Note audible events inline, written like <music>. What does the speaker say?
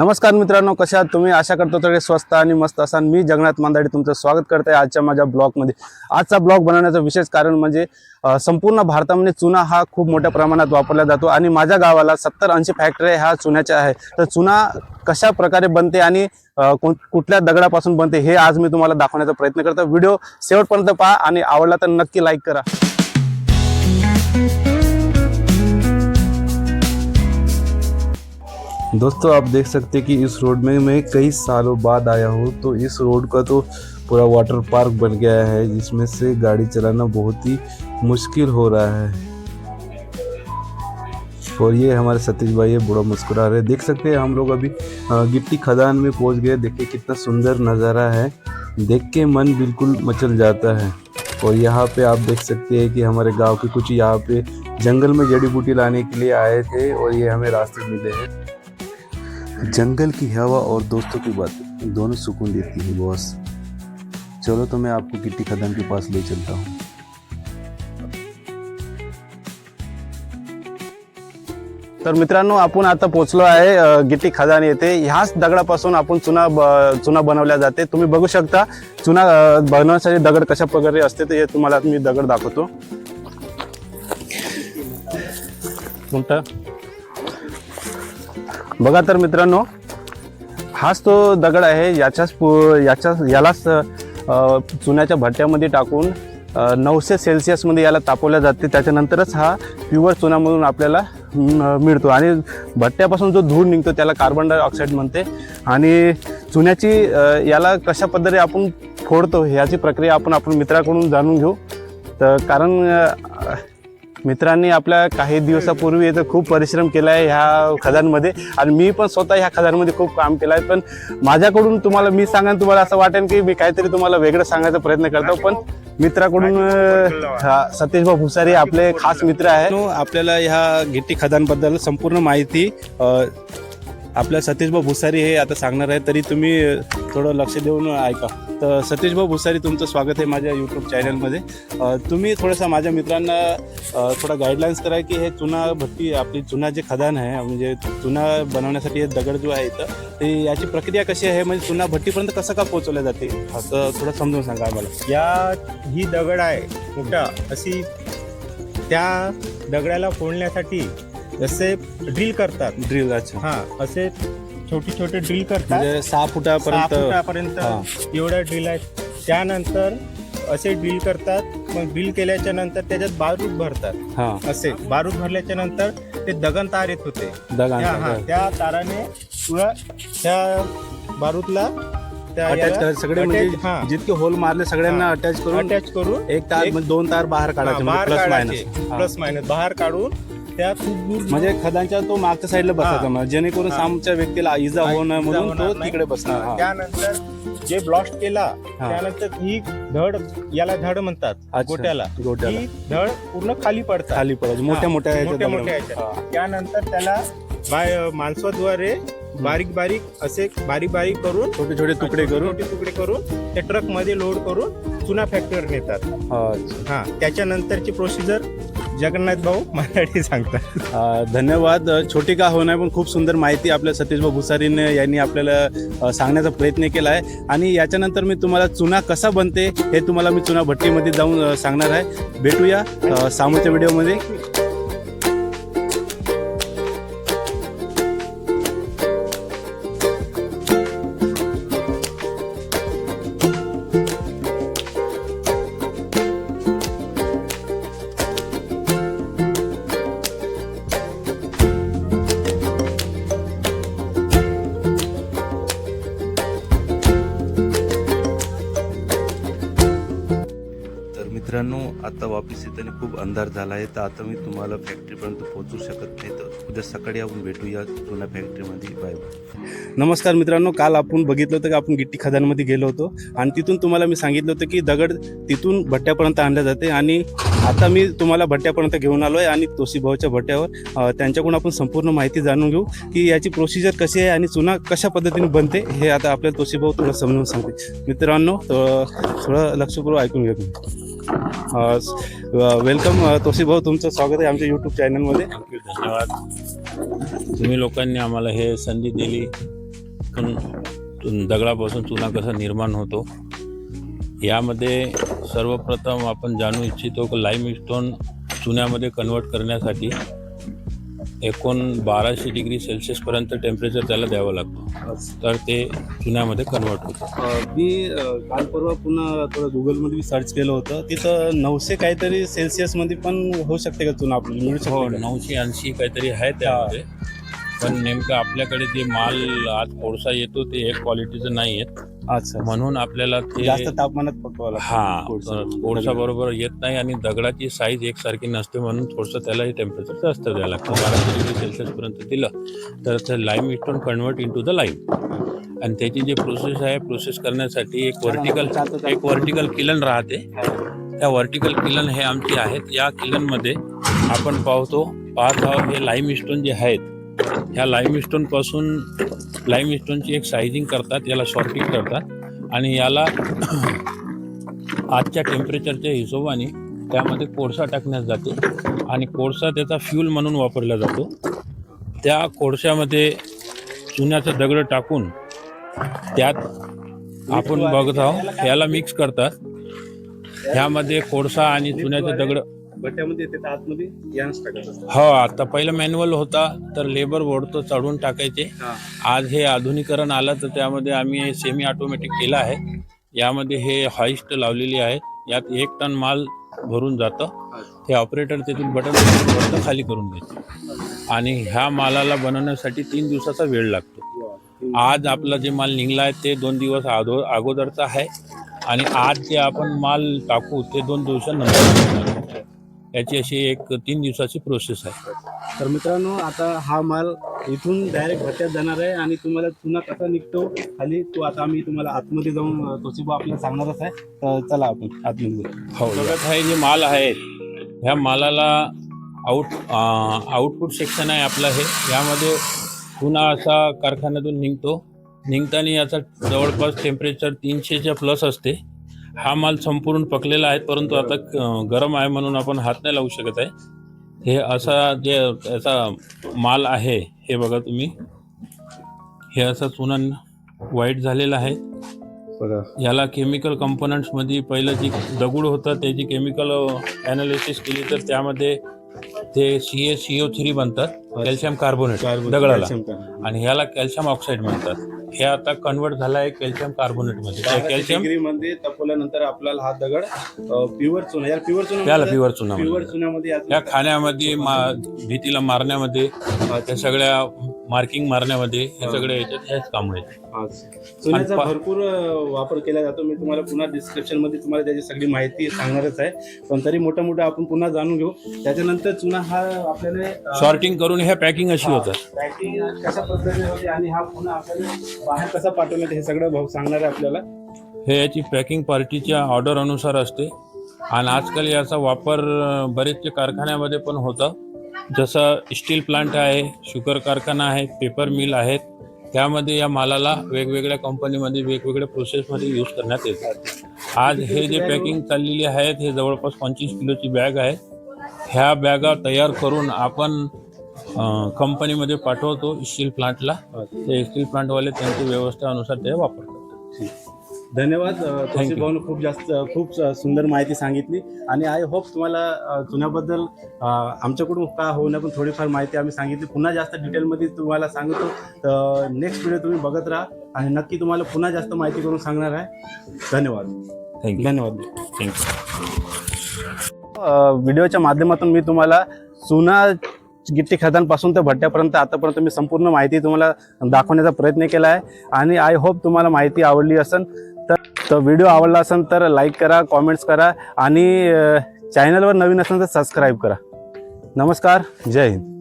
नमस्कार मित्रांनो कशा आहात तुम्ही? आशा करतो सगळे स्वस्त आणि मस्त असाल. मी जगन्नाथ मांदाडे तुमचं स्वागत करते आजच्या माझ्या ब्लॉगमध्ये. आजचा ब्लॉग बनवण्याचं विशेष कारण म्हणजे संपूर्ण भारतामध्ये चुना हा खूप मोठ्या प्रमाणात वापरला जातो आणि माझ्या गावाला सत्तर ऐंशी फॅक्टरी ह्या चुन्याच्या आहे. तर चुना कशा प्रकारे बनते आणि कुठल्या दगडापासून बनते हे आज मी तुम्हाला दाखवण्याचा प्रयत्न करतो व्हिडिओ शेवटपर्यंत पहा आणि आवडला तर नक्की लाईक करा. दोस्तों, आप देख सकते हैं कि इस रोड में, मैं कई सालों बाद आया हूँ तो इस रोड का तो पूरा वाटर पार्क बन गया है, जिसमें से गाड़ी चलाना बहुत ही मुश्किल हो रहा है। और ये हमारे सतीश भाई है बड़ा मुस्कुरा रहे देख सकते हैं, हम लोग अभी गिट्टी खदान में पहुँच गए, देखिए कितना सुंदर नज़ारा है। देख के मन बिल्कुल मचल जाता है। और यहाँ पे आप देख सकते हैं कि हमारे गाँव के कुछ यहाँ पे जंगल में जड़ी बूटी लाने के लिए आए थे, और ये हमें रास्ते मिले हैं। जंगल की हवा और दोस्तों की बात दोनों सुकून देती है बॉस चलो तो मैं आपको गिट्टी खदान के पास ले चलता हूँ। तर मित्रांनो आपण आता पोहोचलो आहे गिट्टी खदान येथे. ह्याच दगडापासून आपण चुना ब- चुना बनवल्या जाते. तुम्ही बघू शकता चुना बनवण्यासाठी दगड कशा प्रकारे असते ते हे तुम्हाला मी दगड दाखवतो. कोणता? बघा तर मित्रांनो हाच तो दगड आहे याच्याच पु- याच्या यालाच चुन्याच्या भट्ट्यामध्ये टाकून नऊशे सेल्सिअसमध्ये याला तापवल्या जाते. त्याच्यानंतरच हा प्युअर चुनामधून आपल्याला मिळतो. आणि भट्ट्यापासून जो धूर निघतो त्याला कार्बन डायऑक्साईड म्हणते. आणि चुन्याची याला कशा पद्धतीने आपण फोडतो ह्याची प्रक्रिया आपण आपण मित्राकडून जाणून घेऊ. तर कारण मित्रांनी आपल्या काही दिवसापूर्वी इथं खूप परिश्रम केला आहे ह्या खदानमध्ये. आणि मी पण स्वतः ह्या खदानमध्ये खूप काम केलं आहे पण माझ्याकडून तुम्हाला मी सांगा तुम्हाला असं वाटेल की मी काहीतरी तुम्हाला वेगळं सांगायचा प्रयत्न करतो. पण मित्राकडून हा, सतीश भाऊ भुसारी आपले खास मित्र आहे आपल्याला ह्या गिट्टी खदानबद्दल संपूर्ण माहिती आपल्या सतीश भाऊ भुसारी हे आता सांगणार आहे तरी तुम्ही थोडं लक्ष देऊन ऐका. तर सतीश भाऊ भुसारी तुमचं स्वागत आहे माझ्या यूट्यूब चॅनलमध्ये तुम्ही थोडंसं माझ्या मित्रांना थोडा गाईडलाईन्स करा की हे चुना भट्टी आपली चुना जे खदान आहे म्हणजे चुना बनवण्यासाठी हे दगड जो आहे इथं ते याची प्रक्रिया कशी आहे? म्हणजे चुना भट्टीपर्यंत कसं का पोहोचवल्या जाते असं थोडं समजून सांगा आम्हाला. या ही दगड आहे मोठा अशी त्या दगडाला फोडण्यासाठी जसे ड्रिल करतात. ड्रिल अच्छा. हा असे छोटे छोटे ड्रिल करतात. म्हणजे सहा सहा फुटापर्यंत हा. फुटापर्यंत एवढ्या ड्रिल आहेत. त्यानंतर असे ड्रिल करतात. मग ड्रिल केल्याच्यानंतर त्याच्यात बारूद भरतात. हा. असे. बारूद भरल्याच्या नंतर ते दगन तार येत होते. त्या हा, त्या ताराने पुरा त्या बारूदला त्या अटॅच याला सगळे attach- म्हणजे हा. जितके होल मारले सगळ्यांना हा. अटॅच करून अटॅच करून एक तार म्हणजे दोन तार बाहेर काढायचे बाहेर प्लस काढायचे. मायनस प्लस मायनस बाहेर काढून त्या खूप दूर म्हणजे खदांच्या तो मागच्या साईडला बसायचा. मग जेणेकरून. सामच्या व्यक्तीला इजा होऊ नये इजा म्हणून तो. तिकडे बसणार. त्यानंतर जे ब्लास्ट केला. त्यानंतर ही धड याला धड म्हणतात. गोट्याला गोट्याला ही धड पूर्ण खाली पडतात खाली पडायचे मोठ्या. मोठ्या मोठ्या. त्यानंतर त्याला बाय माणसाद्वारे बारीक बारीक असे बारीक बारीक करून छोटे छोटे तुकडे करून छोटे तुकडे करून त्या ट्रकमध्ये लोड करून चुना फॅक्टरीवर नेतात. हा त्याच्यानंतरची प्रोसिजर जगन्नाथ भाऊ मराठी सांगतात. धन्यवाद. छोटी का होणार पण खूप सुंदर माहिती आपल्या सतीशभाऊ भुसारीने यांनी आपल्याला सांगण्याचा प्रयत्न केला आहे आणि याच्यानंतर मी तुम्हाला चुना कसा बनते हे तुम्हाला मी चुना भट्टीमध्ये जाऊन सांगणार आहे. भेटूया अ, व्हिडिओमध्ये. मित्रांनो आता वापिस येताना खूप अंधार झाला आहे. तर आता मी तुम्हाला फॅक्टरीपर्यंत पोहोचू शकत नाही. तर उद्या सकाळी आपण भेटूया जुन्या फॅक्टरीमध्ये बाय बाय नमस्कार मित्रांनो काल आपण बघितलं होतं की आपण गिट्टी खदानमध्ये गेलो होतो. आणि तिथून तुम्हाला मी सांगितलं होतं की दगड तिथून भट्ट्यापर्यंत आणल्या जाते. आणि आता मी तुम्हाला भट्ट्यापर्यंत घेऊन आलो आहे आणि तोशीभाऊच्या भट्ट्यावर त्यांच्याकडून आपण संपूर्ण माहिती जाणून घेऊ की याची प्रोसिजर कशी आहे आणि चुना कशा पद्धतीने बनते हे आता आपल्याला तोशीभाऊ थोडं समजून सांगते मित्रांनो थोडं लक्षपूर्वक ऐकून घेतो वेलकम तोशी भाऊ तुमचं स्वागत आहे आमच्या युट्यूब चॅनलमध्ये धन्यवाद. तुम्ही लोकांनी आम्हाला हे संधी दिली. पण दगडापासून चुना कसा निर्माण होतो? यामध्ये सर्वप्रथम आपण जाणू इच्छितो की लाईम स्टोन चुन्यामध्ये कन्वर्ट करण्यासाठी एकूण बाराशे डिग्री सेल्सिअसपर्यंत टेम्परेचर त्याला द्यावं लागतं. तर ते चुन्यामध्ये कन्वर्ट होतं. मी काल परवा पुन्हा थोडं गुगलमध्ये मी सर्च केलं होतं. तिथं नऊशे काहीतरी सेल्सिअसमध्ये पण होऊ शकते का चुना आपल्याला मिळू हो शकते का? नऊशे ऐंशी काहीतरी आहे त्यामध्ये. पण नेमकं आपल्याकडे जे माल आज कोळसा येतो ते एक क्वालिटीचं नाही येत अच्छा म्हणून आपल्याला ते जास्त तापमानात हा कोळसा. बरोबर येत नाही आणि दगडाची साईज एकसारखी नसते म्हणून थोडंसं त्यालाही टेम्परेचर जास्त द्यायला लागतं. बाराशे डिग्री सेल्सिअसपर्यंत दिलं तर ते limestone convert into the lime आणि त्याची जी प्रोसेस आहे प्रोसेस करण्यासाठी एक व्हर्टिकल एक व्हर्टिकल किलन राहते. त्या व्हर्टिकल किलन हे आमची आहेत. या किलनमध्ये आपण पाहतो पाहत आहोत हे लाईम स्टोन जे आहेत ह्या लाईम स्टोनपासून लाईम स्टोनची एक सायझिंग करतात याला शॉर्टिंग करतात. आणि याला <clears throat> आजच्या टेम्परेचरच्या हिशोबाने त्यामध्ये कोळसा टाकण्यात जाते. आणि कोळसा त्याचा फ्यूल म्हणून वापरला जातो. त्या कोळशामध्ये चुन्याचं दगड टाकून त्यात आपण बघत आहोत याला मिक्स करतात. ह्यामध्ये कोळसा आणि चुन्याचं दगड भट्ट्यामध्ये येते तर आतमध्ये यानच टाकत असतात. हो आता पहिलं मॅन्युअल होता तर लेबर बोर्ड चढून टाकायचे. हा. आज हे आधुनिकरण आलं तर त्यामध्ये आम्ही सेमी ऑटोमॅटिक केलं आहे. यामध्ये हे हाईस्ट लावलेली आहे. यात एक टन माल भरून जातं. हे ऑपरेटर तेथून बटन वरतं खाली करून घेतो आणि ह्या मालाला बनवण्यासाठी तीन दिवसाचा वेळ लागतो. आज आपला जे माल निघला आहे ते दोन दिवस अगो अगोदरचा आहे. आणि आज जे आपण माल टाकू ते दोन दिवसानंतर. याची अशी एक तीन दिवसाची प्रोसेस आहे. तर मित्रांनो आता हा माल इथून डायरेक्ट भट्ट्यात जाणार आहे आणि तुम्हाला चुना कसा निघतो खाली तो आता आम्ही तुम्हाला आतमध्ये जाऊन अ, तोशिबा आपल्याला सांगणारच आहे. तर चला आपण आतमध्ये जाऊ. हो बघत आहे जे माल आहे ह्या मालाला आउट आउटपुट सेक्शन आहे आपलं हे. यामध्ये पुन्हा असा कारखान्यातून निघतो. निघताना याचा जवळपास टेम्परेचर तीनशेच्या प्लस असते. हा माल संपूर्ण पकलेला आहे परंतु आता गरम आहे म्हणून आपण हात नाही लावू शकत आहे. हे असा जे याचा माल आहे हे बघा तुम्ही. हे असा चुना वाईट झालेला आहे. याला केमिकल कंपोनंट्समध्ये पहिलं जी दगड होतं त्याची केमिकल ॲनालिसिस केली तर त्यामध्ये ते C A C O three बनतात कॅल्शियम कार्बोनेट दगडाला. आणि ह्याला कॅल्शियम ऑक्साईड म्हणतात. हे आता कन्वर्ट झालं आहे कॅल्शियम कार्बोनेटमध्ये त्या बाराशे कॅल्शियम डिग्रीमध्ये तापवल्यानंतर आपल्याला हा दगड प्युअर चुना याला प्युअर चुना त्याला म्हणतात. प्युअर चुना प्युअर म्हणतात. चुन्यामध्ये याचं- या खाण्यामध्ये मा भीतीला मारण्यामध्ये त्या सगळ्या मार्किंग मारण्यामध्ये हे सगळे याच्यात हेच काम आहेत पा- भरपूर अ, वापर केला जातो. मी तुम्हाला पुन्हा डिस्क्रिप्शनमध्ये तुम्हाला त्याची सगळी माहिती सांगणारच आहे. पण तरी मोठं मोठं आपण पुन्हा जाणून घेऊ. त्याच्यानंतर चुना हा आपल्याला अ, शॉर्टिंग करून ह्या पॅकिंग अशी होतात. पॅकिंग कशा पद्धतीने होते आणि हा पुन्हा आपल्याला बाहेर कसा पाठवण्यात हे सगळं भाऊ सांगणार आहे आपल्याला. हे याची पॅकिंग पार्टीच्या ऑर्डर अनुसार असते. आणि आजकाल याचा वापर अं, बरेचसे कारखान्यामध्ये पण होतं. जसं स्टील प्लांट आहे शुगर कारखाना आहे पेपर मिल आहेत त्यामध्ये या मालाला वेगवेगळ्या कंपनीमध्ये वेगवेगळ्या प्रोसेसमध्ये यूज करण्यात येतात आज हे जे पॅकिंग चाललेली आहेत हे जवळपास पंचवीस किलोची बॅग आहे. ह्या बॅगा तयार करून आपण कंपनीमध्ये पाठवतो स्टील प्लांटला ते स्टील प्लांटवाले त्यांच्या व्यवस्थेनुसार ते वापरतात. धन्यवाद. तौसिफ भाऊनं खूप जास्त खूप सुंदर माहिती सांगितली. आणि आय होप तुम्हाला अ, आमच्याकडून का होण्या पण थोडीफार माहिती आम्ही सांगितली. पुन्हा जास्त डिटेलमध्ये तुम्हाला सांगतो. तर नेक्स्ट व्हिडिओ तुम्ही बघत राहा आणि नक्की तुम्हाला पुन्हा जास्त माहिती करून सांगणार आहे. धन्यवाद. थँक्यू धन्यवाद. थँक्यू व्हिडिओच्या माध्यमातून मी तुम्हाला चुना गिट्टी खतांपासून तर भट्ट्यापर्यंत आतापर्यंत मी संपूर्ण माहिती तुम्हाला दाखवण्याचा प्रयत्न केला आहे. आणि आय होप तुम्हाला माहिती आवडली असेल. तर व्हिडिओ आवडला असेल तर लाईक करा कॉमेंट्स करा आणि चॅनलवर नवीन असेल तर सबस्क्राईब करा. नमस्कार जय हिंद.